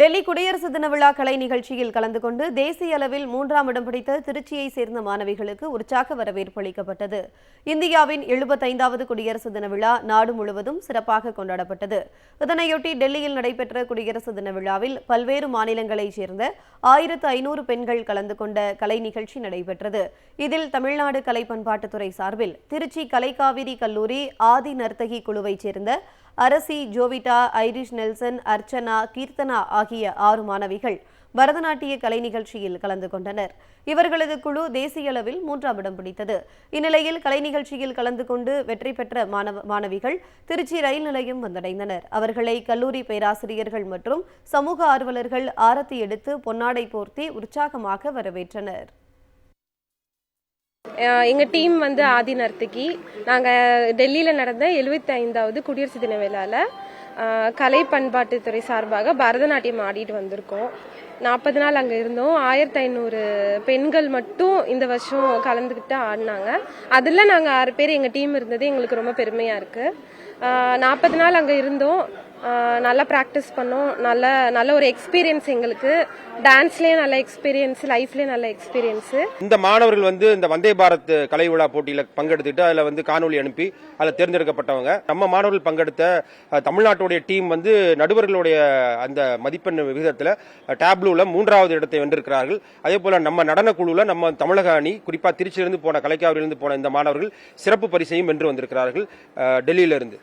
டெல்லி குடியரசு தின விழா கலை நிகழ்ச்சியில் கலந்து கொண்டு தேசிய அளவில் மூன்றாம் இடம் பிடித்த திருச்சியை சேர்ந்த மாணவிகளுக்கு உற்சாக வரவேற்பு அளிக்கப்பட்டது. இந்தியாவின் எழுபத்தைந்தாவது குடியரசு தின விழா நாடு முழுவதும் சிறப்பாக கொண்டாடப்பட்டது. இதனையொட்டி டெல்லியில் நடைபெற்ற குடியரசு தின விழாவில் பல்வேறு மாநிலங்களைச் சேர்ந்த ஆயிரத்து ஐநூறு பெண்கள் கலந்து கொண்ட கலை நிகழ்ச்சி நடைபெற்றது. இதில் தமிழ்நாடு கலை பண்பாட்டுத்துறை சார்பில் திருச்சி கலைக்காவிரி கல்லூரி ஆதி நர்த்தகி குழுவைச் சேர்ந்த Arasi Jovita Irish Nelson Archana Keerthana ஆகிய ஆறு மாணவிகள் பரதநாட்டிய கலை நிகழ்ச்சியில் கலந்து கொண்டனர். இவர்களது குழு தேசிய அளவில் மூன்றாம் இடம் பிடித்தது. இந்நிலையில் கலை நிகழ்ச்சியில் கலந்து கொண்டு வெற்றி பெற்ற மாணவ மாணவிகள் திருச்சி ரயில் நிலையம் வந்தடைந்தனர். அவர்களை கல்லூரி பேராசிரியர்கள் மற்றும் சமூக ஆர்வலர்கள் ஆரத்தி எடுத்து பொன்னாடை போர்த்தி உற்சாகமாக வரவேற்றனர். எங்கள் டீம் வந்து ஆதி நர்த்தகி. நாங்கள் டெல்லியில் நடந்த எழுபத்தி ஐந்தாவது குடியரசு தின விழாவில் கலை பண்பாட்டுத்துறை சார்பாக பரதநாட்டியம் ஆடிட்டு வந்திருக்கோம். நாற்பது நாள் அங்கே இருந்தோம். ஆயிரத்தி ஐநூறு பெண்கள் மட்டும் இந்த வருஷம் கலந்துக்கிட்டு ஆடினாங்க. அதில் நாங்கள் ஆறு பேர் எங்கள் டீம் இருந்தது. எங்களுக்கு ரொம்ப பெருமையாக இருக்குது நாற்பது நாள் அங்கே இருந்தோம். நல்லா ப்ராக்டிஸ் பண்ணோம். நல்ல நல்ல ஒரு எக்ஸ்பீரியன்ஸ் எங்களுக்கு. டான்ஸ்லேயே நல்ல எக்ஸ்பீரியன்ஸ் லைஃப்லேயே நல்ல எக்ஸ்பீரியன்ஸு இந்த மாணவர்கள் வந்து இந்த வந்தே பாரத் கலை விழா போட்டியில் பங்கெடுத்துட்டு அதில் வந்து காணொலி அனுப்பி அதில் தேர்ந்தெடுக்கப்பட்டவங்க. நம்ம மாணவர்கள் பங்கெடுத்த தமிழ்நாட்டுடைய டீம் வந்து நடுவர்களுடைய அந்த மதிப்பெண் விகிதத்தில் டேப்ளூவில் மூன்றாவது இடத்தை வென்றிருக்கிறார்கள். அதே போல் நம்ம நடன நம்ம தமிழக அணி குறிப்பாக திருச்சியிலிருந்து போன கலைக்காவிலிருந்து போன இந்த மாணவர்கள் சிறப்பு பரிசையும் வென்று வந்திருக்கிறார்கள் டெல்லியிலிருந்து.